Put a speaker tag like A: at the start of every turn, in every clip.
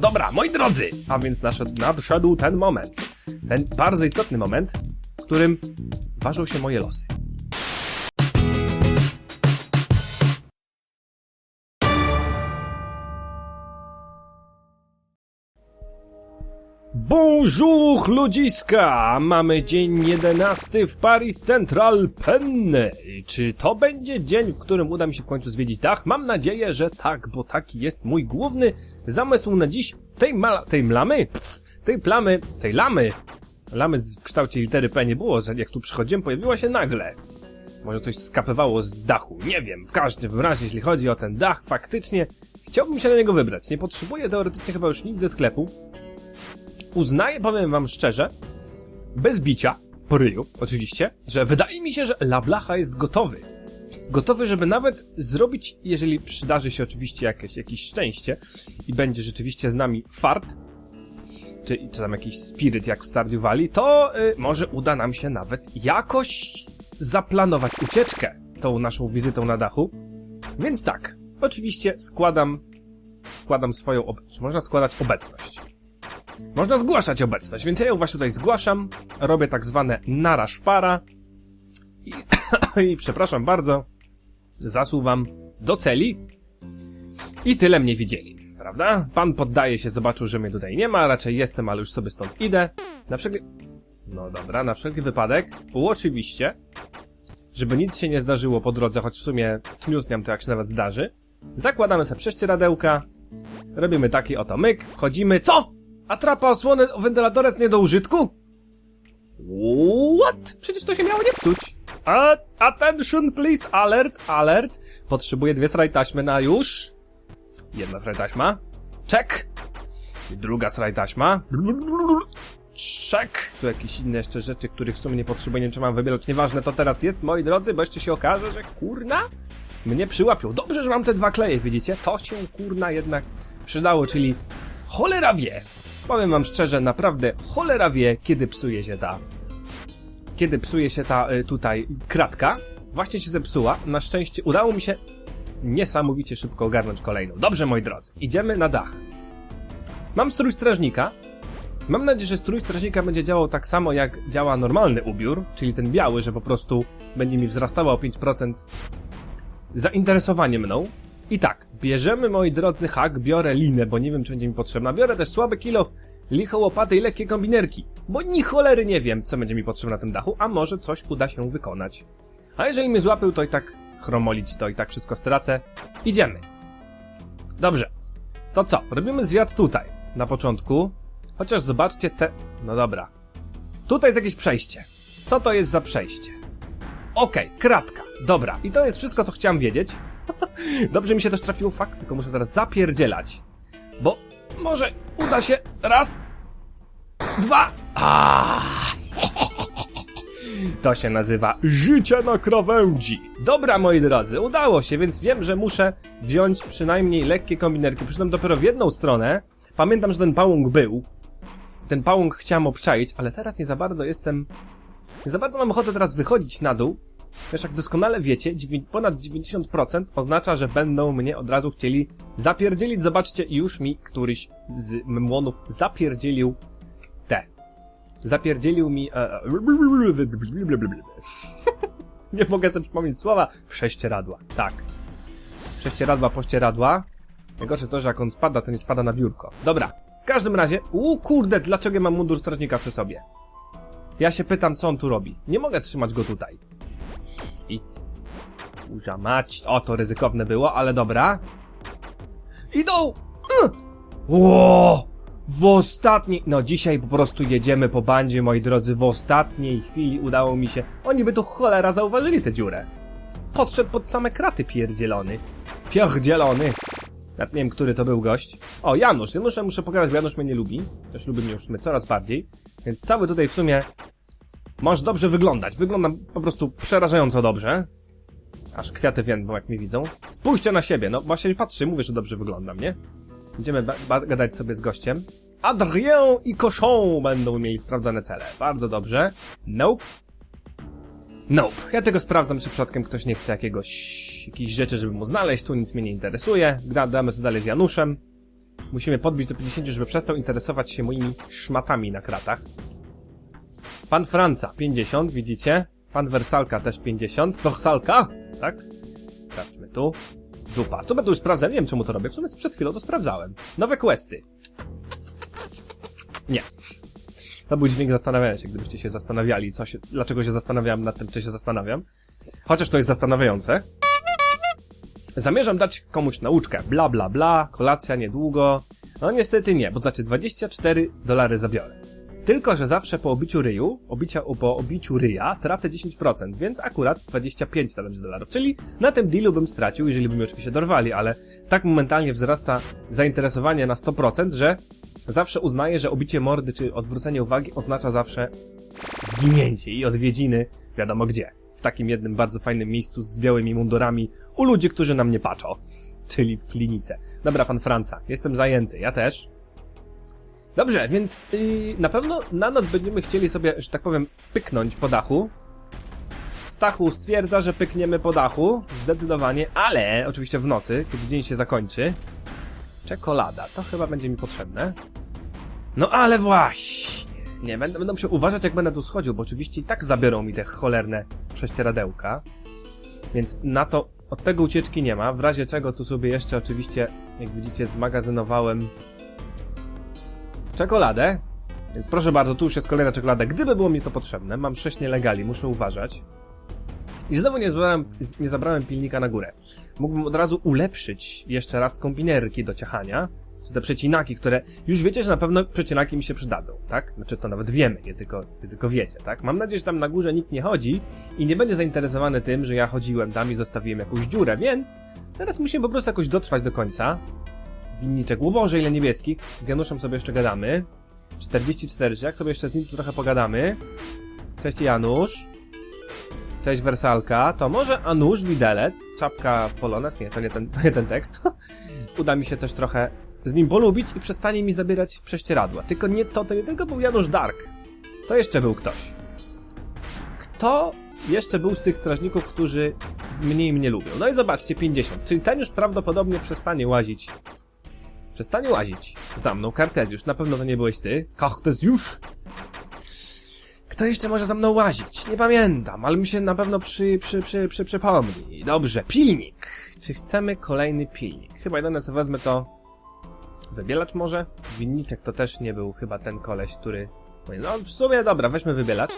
A: Dobra, moi drodzy, a więc nadszedł, nadszedł ten moment. Ten bardzo istotny moment, w którym ważą się moje losy. Bonjour ludziska! Mamy dzień 11 w Paris Central Penne. Czy to będzie dzień, w którym uda mi się w końcu zwiedzić dach? Mam nadzieję, że tak, bo taki jest mój główny zamysł na dziś. Tej mala, tej mlamy? Pff, tej plamy, tej lamy. Lamy w kształcie litery P nie było, że jak tu przychodziłem pojawiła się nagle. Może coś skapywało z dachu, nie wiem. W każdym razie, jeśli chodzi o ten dach, faktycznie chciałbym się na niego wybrać. Nie potrzebuję teoretycznie chyba już nic ze sklepu. Uznaję, powiem wam szczerze, bez bicia, po ryju, oczywiście, że wydaje mi się, że Lablacha jest gotowy. Gotowy, żeby nawet zrobić, jeżeli przydarzy się oczywiście jakieś, jakieś szczęście i będzie rzeczywiście z nami fart, czy, czy tam jakiś spiryt jak w Stardew Valley, to y, może uda nam się nawet jakoś zaplanować ucieczkę tą naszą wizytą na dachu. Więc tak, oczywiście składam, składam swoją, ob- czy można składać obecność. Można zgłaszać obecność, więc ja ją właśnie tutaj zgłaszam, robię tak zwane naraszpara i, i przepraszam bardzo, zasuwam do celi i tyle mnie widzieli, prawda? Pan poddaje się, zobaczył, że mnie tutaj nie ma, raczej jestem, ale już sobie stąd idę. Na wszelki... No dobra, na wszelki wypadek, oczywiście, żeby nic się nie zdarzyło po drodze, choć w sumie tniutniam to jak się nawet zdarzy, zakładamy sobie prześcieradełka, robimy taki oto myk, wchodzimy, co? Atrapa osłony wentylatora jest nie do użytku? What? Przecież to się miało nie psuć. A, attention please, alert, alert. Potrzebuję dwie sraj taśmy na już. Jedna sraj taśma. Check. Druga sraj taśma. Check. Tu jakieś inne jeszcze rzeczy, których w sumie nie potrzebuję, nie wiem czy mam wybierać. Nieważne to teraz jest, moi drodzy, bo jeszcze się okaże, że kurna mnie przyłapią. Dobrze, że mam te dwa kleje, widzicie? To się kurna jednak przydało, czyli cholera wie. Powiem wam szczerze, naprawdę cholera wie, kiedy psuje się ta... Kiedy psuje się ta y, tutaj kratka. Właśnie się zepsuła. Na szczęście udało mi się niesamowicie szybko ogarnąć kolejną. Dobrze, moi drodzy, idziemy na dach. Mam strój strażnika. Mam nadzieję, że strój strażnika będzie działał tak samo, jak działa normalny ubiór, czyli ten biały, że po prostu będzie mi wzrastało o 5% zainteresowanie mną. I tak, bierzemy, moi drodzy, hak, biorę linę, bo nie wiem, czy będzie mi potrzebna. Biorę też słaby kilo, licho łopaty i lekkie kombinerki, bo ni cholery nie wiem, co będzie mi potrzebne na tym dachu, a może coś uda się wykonać. A jeżeli mnie złapił, to i tak chromolić, to i tak wszystko stracę. Idziemy. Dobrze. To co? Robimy zwiat tutaj, na początku. Chociaż zobaczcie te... No dobra. Tutaj jest jakieś przejście. Co to jest za przejście? Okej, kratka. Dobra. I to jest wszystko, co chciałem wiedzieć. Dobrze mi się też trafiło fakt, tylko muszę teraz zapierdzielać. Bo może uda się raz, dwa. Aaaa. To się nazywa życie na krawędzi. Dobra, moi drodzy, udało się, więc wiem, że muszę wziąć przynajmniej lekkie kombinerki. Przyszedłem dopiero w jedną stronę. Pamiętam, że ten pałąk był. Ten pałąk chciałem obczaić, ale teraz nie za bardzo jestem... Nie za bardzo mam ochotę teraz wychodzić na dół, Wiesz, jak doskonale wiecie, ponad 90% oznacza, że będą mnie od razu chcieli zapierdzielić. Zobaczcie, już mi któryś z memłonów zapierdzielił te. Zapierdzielił mi... E, nie mogę sobie przypomnieć słowa. Prześcieradła, tak. Prześcieradła, pościeradła. Najgorsze to, że jak on spada, to nie spada na biurko. Dobra, w każdym razie... U kurde, dlaczego ja mam mundur strażnika przy sobie? Ja się pytam, co on tu robi. Nie mogę trzymać go tutaj. Kurza mać. O, to ryzykowne było, ale dobra. Idą! Y! Ło! W ostatniej... No, dzisiaj po prostu jedziemy po bandzie, moi drodzy. W ostatniej chwili udało mi się... Oni by tu cholera zauważyli tę dziurę. Podszedł pod same kraty pierdzielony. Pierdzielony. Nawet nie wiem, który to był gość. O, Janusz. Janusza muszę pokazać, bo Janusz mnie nie lubi. Też lubi mnie już coraz bardziej. Więc cały tutaj w sumie Możesz dobrze wyglądać. Wyglądam po prostu przerażająco dobrze. Aż kwiaty więdną, jak mnie widzą. Spójrzcie na siebie. No właśnie patrzy, mówię, że dobrze wyglądam, nie? Będziemy gadać sobie z gościem. Adrien i Cochon będą mieli sprawdzone cele. Bardzo dobrze. Nope. Nope. Ja tego sprawdzam, czy przypadkiem ktoś nie chce jakiegoś... jakiejś rzeczy, żeby mu znaleźć. Tu nic mnie nie interesuje. Gra- Damy sobie dalej z Januszem. Musimy podbić do 50, żeby przestał interesować się moimi szmatami na kratach. Pan Franca 50, widzicie? Pan Wersalka też 50. Wersalka? Tak? Sprawdźmy tu. Dupa. To będę już sprawdzał, nie wiem czemu to robię. W sumie przed chwilą to sprawdzałem. Nowe questy. Nie. To był dźwięk zastanawiania się, gdybyście się zastanawiali, co się, dlaczego się zastanawiałem nad tym, czy się zastanawiam. Chociaż to jest zastanawiające. Zamierzam dać komuś nauczkę. Bla, bla, bla. Kolacja niedługo. No niestety nie, bo znaczy 24 dolary zabiorę. Tylko, że zawsze po obiciu ryju, obicia, po obiciu ryja tracę 10%, więc akurat 25 to będzie dolarów. Czyli na tym dealu bym stracił, jeżeli by mnie oczywiście dorwali, ale tak momentalnie wzrasta zainteresowanie na 100%, że zawsze uznaję, że obicie mordy czy odwrócenie uwagi oznacza zawsze zginięcie i odwiedziny wiadomo gdzie. W takim jednym bardzo fajnym miejscu z białymi mundurami u ludzi, którzy na mnie patrzą. Czyli w klinice. Dobra, pan Franca, jestem zajęty, ja też. Dobrze, więc yy, na pewno na noc będziemy chcieli sobie, że tak powiem, pyknąć po dachu. Stachu stwierdza, że pykniemy po dachu, zdecydowanie, ale oczywiście w nocy, kiedy dzień się zakończy. Czekolada, to chyba będzie mi potrzebne. No ale właśnie! Nie, będę, będę musiał uważać, jak będę tu schodził, bo oczywiście i tak zabiorą mi te cholerne prześcieradełka. Więc na to, od tego ucieczki nie ma. W razie czego tu sobie jeszcze oczywiście, jak widzicie, zmagazynowałem czekoladę. Więc proszę bardzo, tu już jest kolejna czekolada. Gdyby było mi to potrzebne, mam 6 nielegali, muszę uważać. I znowu nie zabrałem, nie zabrałem pilnika na górę. Mógłbym od razu ulepszyć jeszcze raz kombinerki do ciachania, czy te przecinaki, które już wiecie, że na pewno przecinaki mi się przydadzą, tak? Znaczy to nawet wiemy, nie tylko, nie tylko wiecie, tak? Mam nadzieję, że tam na górze nikt nie chodzi i nie będzie zainteresowany tym, że ja chodziłem tam i zostawiłem jakąś dziurę, więc teraz musimy po prostu jakoś dotrwać do końca. Winniczek, o Boże, ile niebieskich. Z Januszem sobie jeszcze gadamy. 44, jak sobie jeszcze z nim trochę pogadamy. Cześć Janusz. Cześć Wersalka. To może Anusz Widelec, czapka Polones, nie, to nie ten, to nie ten tekst. Uda mi się też trochę z nim polubić i przestanie mi zabierać prześcieradła. Tylko nie to, to nie tylko był Janusz Dark. To jeszcze był ktoś. Kto jeszcze był z tych strażników, którzy mniej mnie lubią? No i zobaczcie, 50. Czyli ten już prawdopodobnie przestanie łazić. Przestanie łazić za mną. Kartezjusz, na pewno to nie byłeś ty. Kartezjusz? Kto jeszcze może za mną łazić? Nie pamiętam, ale mi się na pewno przy, przy, przy, przy, przypomni. Dobrze, pilnik. Czy chcemy kolejny pilnik? Chyba jedyne co wezmę to wybielacz może? Winniczek to też nie był chyba ten koleś, który... No w sumie dobra, weźmy wybielacz.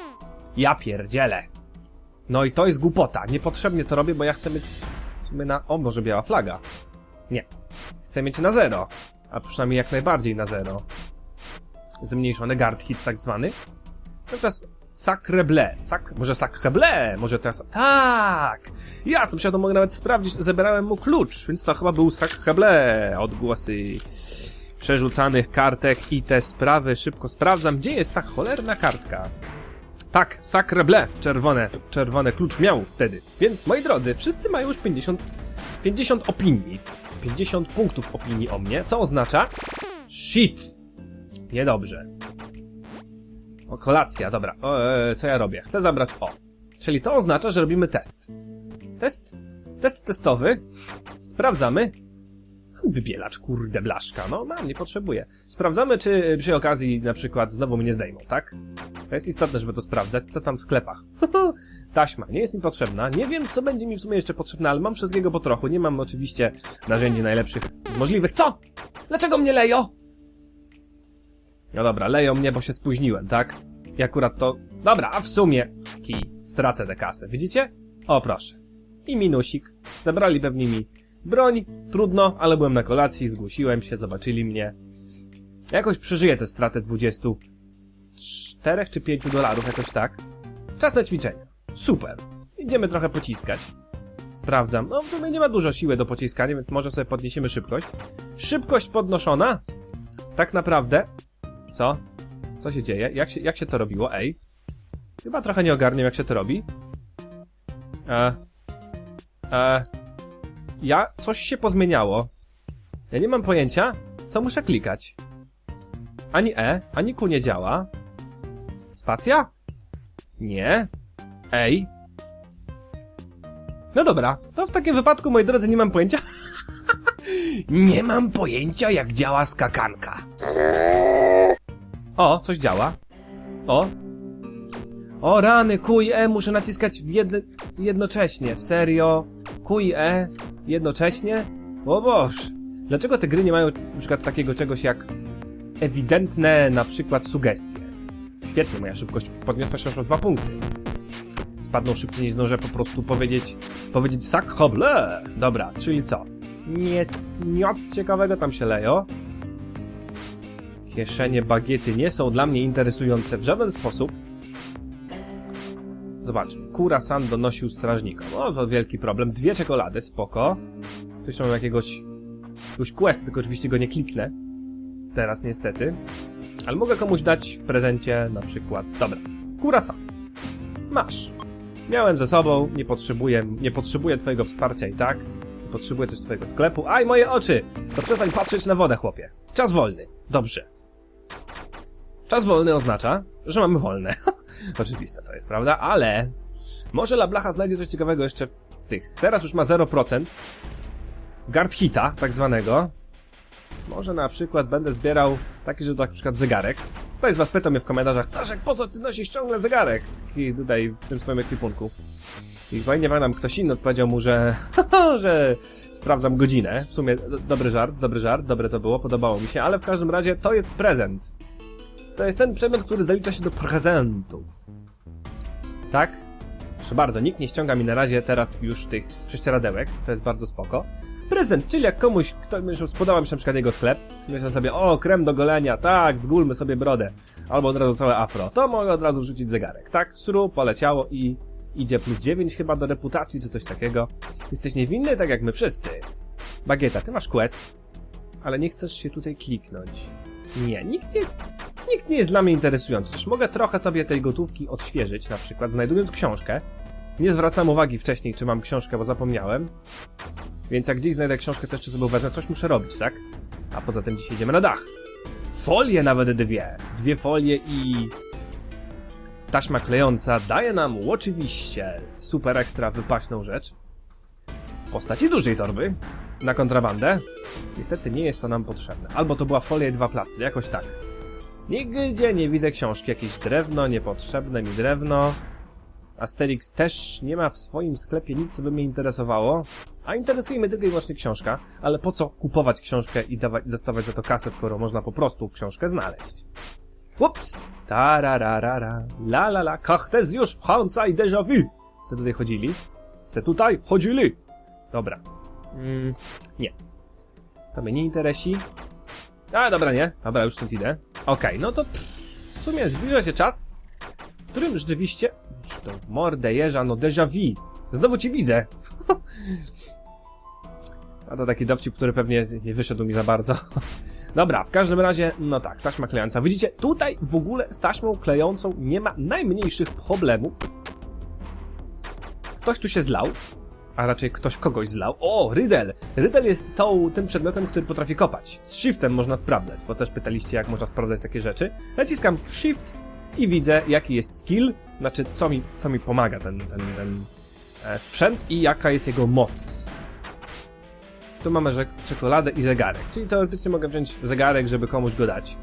A: Ja pierdzielę. No i to jest głupota. Niepotrzebnie to robię, bo ja chcę sumie na... O, może biała flaga. Nie. Chcę mieć na zero. A przynajmniej jak najbardziej na zero. Zmniejszony guard hit tak zwany. Natomiast Sacre bleu. Sak, może sacre bleu? Może teraz... Tak! Jasne, przecież to mogę nawet sprawdzić. Zebrałem mu klucz, więc to chyba był sacre bleu. Odgłosy przerzucanych kartek i te sprawy szybko sprawdzam. Gdzie jest ta cholerna kartka? Tak, sacre bleu. Czerwone, czerwone klucz miał wtedy. Więc, moi drodzy, wszyscy mają już 50, 50 opinii. 50 punktów opinii o mnie, co oznacza... Shit! Niedobrze. O, kolacja, dobra. O, e, co ja robię? Chcę zabrać O. Czyli to oznacza, że robimy test. Test? Test testowy. Sprawdzamy. Wybielacz, kurde, blaszka. No, mam, nie potrzebuję. Sprawdzamy, czy przy okazji na przykład znowu mnie zdejmą, tak? To jest istotne, żeby to sprawdzać, co tam w sklepach. Taśma, nie jest mi potrzebna. Nie wiem, co będzie mi w sumie jeszcze potrzebne, ale mam wszystkiego po trochu. Nie mam oczywiście narzędzi najlepszych z możliwych. Co? Dlaczego mnie leją? No dobra, leją mnie, bo się spóźniłem, tak? I akurat to... Dobra, a w sumie... Kij, stracę tę kasę, widzicie? O, proszę. I minusik. Zabrali pewnie mi broń, trudno, ale byłem na kolacji, zgłosiłem się, zobaczyli mnie. Jakoś przeżyję tę stratę 24 czy 5 dolarów, jakoś tak. Czas na ćwiczenia. Super. Idziemy trochę pociskać. Sprawdzam. No, w sumie nie ma dużo siły do pociskania, więc może sobie podniesiemy szybkość. Szybkość podnoszona. Tak naprawdę co? Co się dzieje? Jak się, jak się to robiło? Ej. Chyba trochę nie ogarniam, jak się to robi. E. E. Ja... Coś się pozmieniało. Ja nie mam pojęcia, co muszę klikać. Ani E, ani Q nie działa. Spacja? Nie. Ej. No dobra, to w takim wypadku, moi drodzy, nie mam pojęcia. Nie mam pojęcia, jak działa skakanka. O, coś działa. O. O rany, kuj E muszę naciskać w jedne, jednocześnie. Serio? Kuj E jednocześnie? O Boż. Dlaczego te gry nie mają na przykład takiego czegoś jak ewidentne na przykład sugestie? Świetnie, moja szybkość podniosła się aż o dwa punkty. Spadną szybciej niż zdążę po prostu powiedzieć, powiedzieć sak hoble. Dobra, czyli co? Nic, nic ciekawego tam się lejo. Kieszenie bagiety nie są dla mnie interesujące w żaden sposób. Zobaczmy. Kura-san donosił strażnikom. O, to wielki problem. Dwie czekolady, spoko. Tu są jakiegoś... jakiegoś quest, tylko oczywiście go nie kliknę. Teraz niestety. Ale mogę komuś dać w prezencie na przykład... Dobra. Kura-san. Masz. Miałem ze sobą, nie potrzebuję, nie potrzebuję twojego wsparcia i tak. Nie potrzebuję też twojego sklepu. Aj, moje oczy! To przestań patrzeć na wodę, chłopie. Czas wolny. Dobrze. Czas wolny oznacza, że mamy wolne. Oczywiste to jest, prawda? Ale może Lablacha znajdzie coś ciekawego jeszcze w tych. Teraz już ma 0%. Guard hita, tak zwanego. Może na przykład będę zbierał taki, że to na przykład zegarek. Ktoś z was pytał mnie w komentarzach, Staszek, po co ty nosisz ciągle zegarek? Taki tutaj w tym swoim ekwipunku. I fajnie pamiętam, ktoś inny odpowiedział mu, że, że sprawdzam godzinę. W sumie do- dobry żart, dobry żart, dobre to było, podobało mi się, ale w każdym razie to jest prezent. To jest ten przedmiot, który zalicza się do prezentów. Tak? Proszę bardzo, nikt nie ściąga mi na razie teraz już tych prześcieradełek, co jest bardzo spoko. Prezent, czyli jak komuś, kto spodobał mi się na przykład jego sklep, myślę sobie, o, krem do golenia, tak, zgólmy sobie brodę, albo od razu całe afro, to mogę od razu wrzucić zegarek, tak, sru, poleciało i idzie plus 9 chyba do reputacji, czy coś takiego. Jesteś niewinny, tak jak my wszyscy. Bagieta, ty masz quest, ale nie chcesz się tutaj kliknąć. Nie, nikt jest, nikt nie jest dla mnie interesujący. Też mogę trochę sobie tej gotówki odświeżyć, na przykład znajdując książkę. Nie zwracam uwagi wcześniej, czy mam książkę, bo zapomniałem. Więc jak gdzieś znajdę książkę, jeszcze sobie wezmę, coś muszę robić, tak? A poza tym dzisiaj idziemy na dach. Folie nawet dwie. Dwie folie i... Taśma klejąca daje nam oczywiście super ekstra wypaśną rzecz. W postaci dużej torby. Na kontrabandę. Niestety nie jest to nam potrzebne. Albo to była folia i dwa plastry, jakoś tak. Nigdzie nie widzę książki. Jakieś drewno, niepotrzebne mi drewno. Asterix też nie ma w swoim sklepie nic, co by mnie interesowało. A interesuje mnie tylko i wyłącznie książka. Ale po co kupować książkę i dawać, dostawać za to kasę, skoro można po prostu książkę znaleźć? Ups! Tarararara. La la la. Cartezjusz w Hansa i déjà vu. Se tutaj chodzili? Se tutaj chodzili? Dobra. Mm, nie. To mnie nie interesi. A, dobra, nie. Dobra, już stąd idę. Okej, no to pff, w sumie zbliża się czas, w którym rzeczywiście... Czy to w mordę jeża, no déjà vu. Znowu cię widzę. A to taki dowcip, który pewnie nie wyszedł mi za bardzo. Dobra, w każdym razie, no tak, taśma klejąca. Widzicie, tutaj w ogóle z taśmą klejącą nie ma najmniejszych problemów. Ktoś tu się zlał, a raczej ktoś kogoś zlał. O, Rydel! Rydel jest tą, tym przedmiotem, który potrafi kopać. Z shiftem można sprawdzać, bo też pytaliście, jak można sprawdzać takie rzeczy. Naciskam shift i widzę, jaki jest skill, znaczy, co mi, co mi pomaga ten, ten, ten e, sprzęt i jaka jest jego moc. Tu mamy że czekoladę i zegarek, czyli teoretycznie mogę wziąć zegarek, żeby komuś go dać.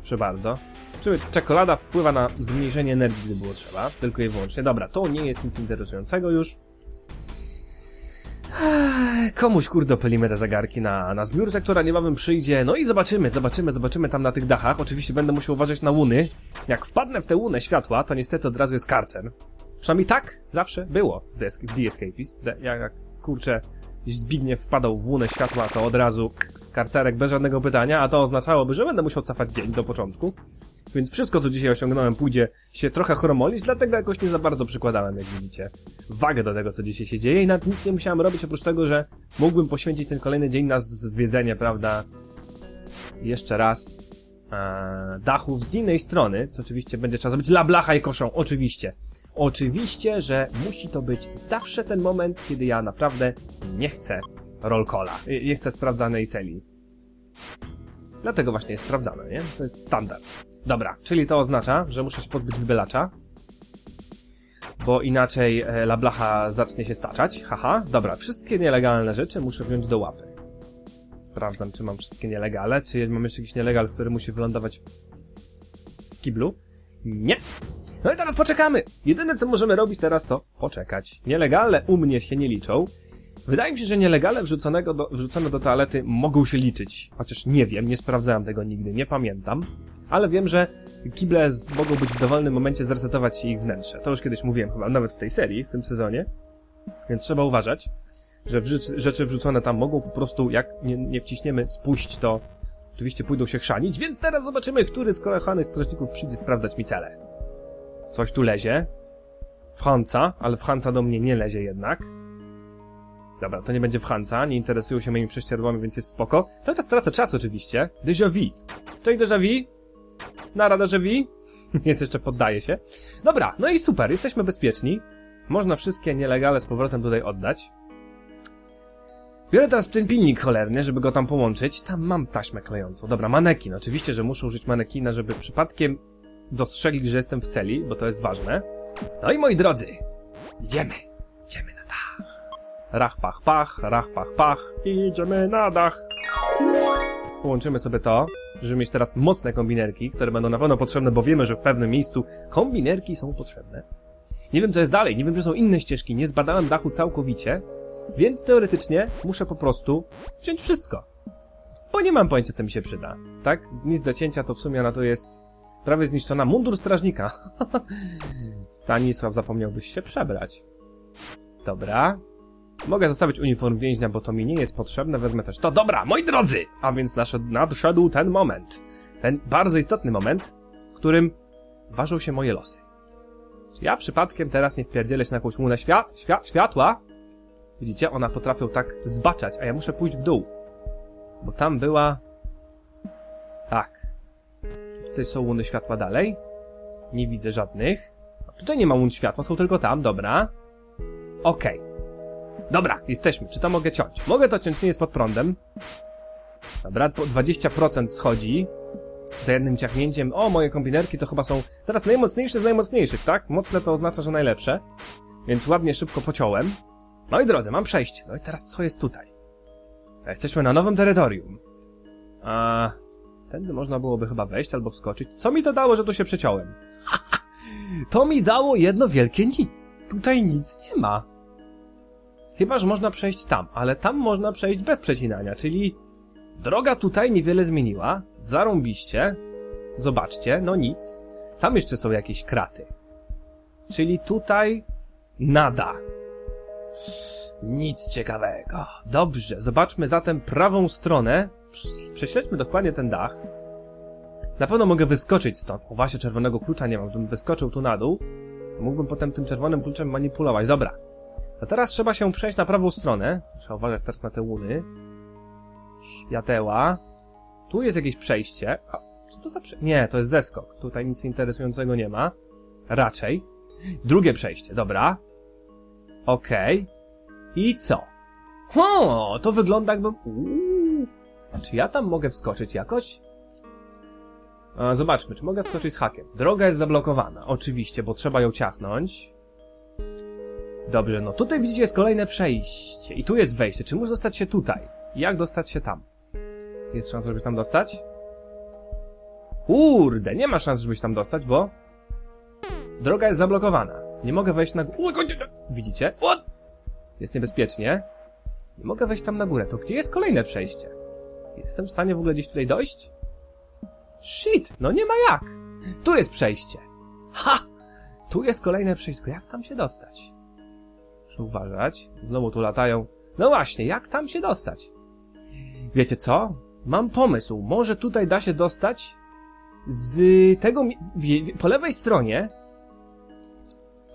A: Proszę bardzo. Czyli czekolada wpływa na zmniejszenie energii, gdy było trzeba, tylko i wyłącznie. Dobra, to nie jest nic interesującego już. Komuś kurde opylimy te zegarki na, na zbiórce, która niebawem przyjdzie. No i zobaczymy, zobaczymy, zobaczymy tam na tych dachach. Oczywiście będę musiał uważać na łuny. Jak wpadnę w te łuny światła, to niestety od razu jest karcen. Przynajmniej tak zawsze było w The Escapist. Jak, jak kurczę, Zbigniew wpadał w łunę światła, to od razu karcerek bez żadnego pytania, a to oznaczałoby, że będę musiał cofać dzień do początku. Więc wszystko, co dzisiaj osiągnąłem, pójdzie się trochę chromolić, dlatego jakoś nie za bardzo przykładałem, jak widzicie, wagę do tego, co dzisiaj się dzieje i nawet nic nie musiałem robić, oprócz tego, że mógłbym poświęcić ten kolejny dzień na zwiedzenie, prawda, jeszcze raz e, dachów z innej strony, co oczywiście będzie trzeba zrobić la blacha i koszą, oczywiście. Oczywiście, że musi to być zawsze ten moment, kiedy ja naprawdę nie chcę rollcola, y, nie chcę sprawdzanej celi. Dlatego właśnie jest sprawdzane, nie? To jest standard. Dobra, czyli to oznacza, że muszę się podbyć wybelacza. Bo inaczej e, la blacha zacznie się staczać. Haha, dobra, wszystkie nielegalne rzeczy muszę wziąć do łapy. Sprawdzam, czy mam wszystkie nielegale, czy mam jeszcze jakiś nielegal, który musi wylądować w, w kiblu. Nie. No i teraz poczekamy. Jedyne, co możemy robić teraz, to poczekać. Nielegalne u mnie się nie liczą. Wydaje mi się, że nielegalne wrzuconego do, wrzucone do toalety mogą się liczyć. Chociaż nie wiem, nie sprawdzałem tego nigdy, nie pamiętam. Ale wiem, że kible mogą być w dowolnym momencie zresetować ich wnętrze. To już kiedyś mówiłem chyba, nawet w tej serii, w tym sezonie. Więc trzeba uważać, że rzeczy, wrzucone tam mogą po prostu, jak nie, nie wciśniemy spuść, to oczywiście pójdą się chrzanić, więc teraz zobaczymy, który z kochanych strażników przyjdzie sprawdzać mi cele. Coś tu lezie. W Hanca, ale w Hanca do mnie nie lezie jednak. Dobra, to nie będzie w Hanca, nie interesują się moimi prześcieradłami, więc jest spoko. Cały czas tracę czas oczywiście. Déjà vu. Cześć déjà vu. Nara déjà vu. Jest jeszcze, poddaje się. Dobra, no i super, jesteśmy bezpieczni. Można wszystkie nielegale z powrotem tutaj oddać. Biorę teraz ten pilnik cholerny, żeby go tam połączyć. Tam mam taśmę klejącą. Dobra, manekin. Oczywiście, że muszę użyć manekina, żeby przypadkiem dostrzegli, że jestem w celi, bo to jest ważne. No i moi drodzy, idziemy. Idziemy na dach. Rach, pach, pach, rach, pach, pach. Idziemy na dach. Połączymy sobie to, żeby mieć teraz mocne kombinerki, które będą na pewno potrzebne, bo wiemy, że w pewnym miejscu kombinerki są potrzebne. Nie wiem, co jest dalej, nie wiem, czy są inne ścieżki, nie zbadałem dachu całkowicie, więc teoretycznie muszę po prostu wziąć wszystko. Bo nie mam pojęcia, co mi się przyda. Tak? Nic do cięcia to w sumie na to jest prawie zniszczona. Mundur strażnika. Stanisław, zapomniałbyś się przebrać. Dobra. Mogę zostawić uniform więźnia, bo to mi nie jest potrzebne. Wezmę też to. Dobra, moi drodzy! A więc nadszedł, ten moment. Ten bardzo istotny moment, w którym ważą się moje losy. Czy ja przypadkiem teraz nie wpierdzielę się na jakąś łunę świat, świat, światła? Widzicie, ona potrafią tak zbaczać, a ja muszę pójść w dół. Bo tam była... Tak. Tutaj są łuny światła dalej. Nie widzę żadnych. A tutaj nie ma łun światła, są tylko tam, dobra. Okej. Dobra, jesteśmy. Czy to mogę ciąć? Mogę to ciąć, nie jest pod prądem. Dobra, po 20% schodzi. Za jednym ciachnięciem. O, moje kombinerki to chyba są teraz najmocniejsze z najmocniejszych, tak? Mocne to oznacza, że najlepsze. Więc ładnie, szybko pociąłem. Moi drodzy, mam przejście. No i teraz co jest tutaj? Jesteśmy na nowym terytorium. A tędy można byłoby chyba wejść albo wskoczyć. Co mi to dało, że tu się przeciąłem? to mi dało jedno wielkie nic. Tutaj nic nie ma. Chyba, że można przejść tam, ale tam można przejść bez przecinania, czyli droga tutaj niewiele zmieniła. Zarąbiście. Zobaczcie, no nic. Tam jeszcze są jakieś kraty. Czyli tutaj nada. Nic ciekawego. Dobrze, zobaczmy zatem prawą stronę. Prz- Prześledźmy dokładnie ten dach. Na pewno mogę wyskoczyć stąd. O właśnie, czerwonego klucza nie mam. Gdybym wyskoczył tu na dół, mógłbym potem tym czerwonym kluczem manipulować. Dobra. A teraz trzeba się przejść na prawą stronę. Trzeba uważać teraz na te łuny. Świateła. Tu jest jakieś przejście. A, co to za przejście? Nie, to jest zeskok. Tutaj nic interesującego nie ma. Raczej. Drugie przejście, dobra. Okej. I co? O, to wygląda jakbym... Uuu. A czy ja tam mogę wskoczyć jakoś? Zobaczmy, czy mogę wskoczyć z hakiem. Droga jest zablokowana, oczywiście, bo trzeba ją ciachnąć. Dobrze, no tutaj widzicie jest kolejne przejście. I tu jest wejście. Czy muszę dostać się tutaj? Jak dostać się tam? Jest szansa, żeby tam dostać? Kurde, nie ma szans, żeby się tam dostać, bo... Droga jest zablokowana. Nie mogę wejść na górę. Widzicie? Jest niebezpiecznie. Nie mogę wejść tam na górę. To gdzie jest kolejne przejście? Jestem w stanie w ogóle gdzieś tutaj dojść? Shit, no nie ma jak. Tu jest przejście. Ha! Tu jest kolejne przejście. Jak tam się dostać? Muszę uważać. Znowu tu latają. No właśnie, jak tam się dostać? Wiecie co? Mam pomysł. Może tutaj da się dostać z tego... Po lewej stronie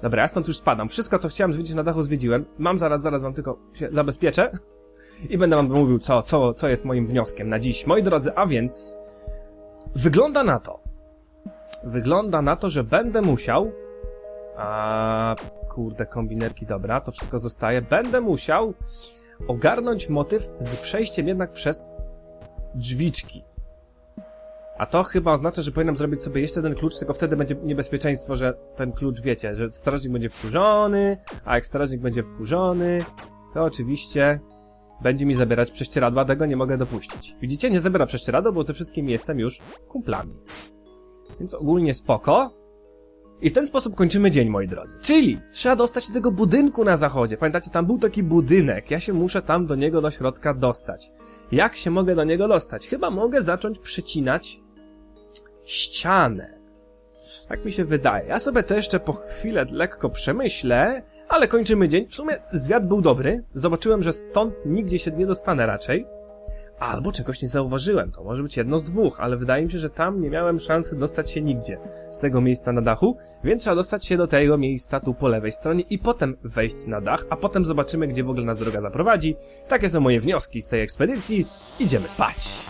A: Dobra, ja stąd już spadam. Wszystko, co chciałem zwiedzić na dachu, zwiedziłem. Mam zaraz, zaraz wam tylko się zabezpieczę. I będę wam mówił, co, co, co jest moim wnioskiem na dziś. Moi drodzy, a więc... Wygląda na to. Wygląda na to, że będę musiał... A kurde, kombinerki, dobra, to wszystko zostaje. Będę musiał ogarnąć motyw z przejściem jednak przez drzwiczki. A to chyba oznacza, że powinienem zrobić sobie jeszcze jeden klucz, tylko wtedy będzie niebezpieczeństwo, że ten klucz, wiecie, że strażnik będzie wkurzony, a jak strażnik będzie wkurzony, to oczywiście będzie mi zabierać prześcieradła, tego nie mogę dopuścić. Widzicie, nie zabiera prześcieradła, bo ze wszystkim jestem już kumplami. Więc ogólnie spoko. I w ten sposób kończymy dzień, moi drodzy. Czyli trzeba dostać do tego budynku na zachodzie. Pamiętacie, tam był taki budynek. Ja się muszę tam do niego do środka dostać. Jak się mogę do niego dostać? Chyba mogę zacząć przecinać ścianę. Tak mi się wydaje. Ja sobie to jeszcze po chwilę lekko przemyślę, ale kończymy dzień. W sumie zwiat był dobry. Zobaczyłem, że stąd nigdzie się nie dostanę raczej. Albo czegoś nie zauważyłem. To może być jedno z dwóch, ale wydaje mi się, że tam nie miałem szansy dostać się nigdzie z tego miejsca na dachu, więc trzeba dostać się do tego miejsca tu po lewej stronie i potem wejść na dach, a potem zobaczymy, gdzie w ogóle nas droga zaprowadzi. Takie są moje wnioski z tej ekspedycji. Idziemy spać.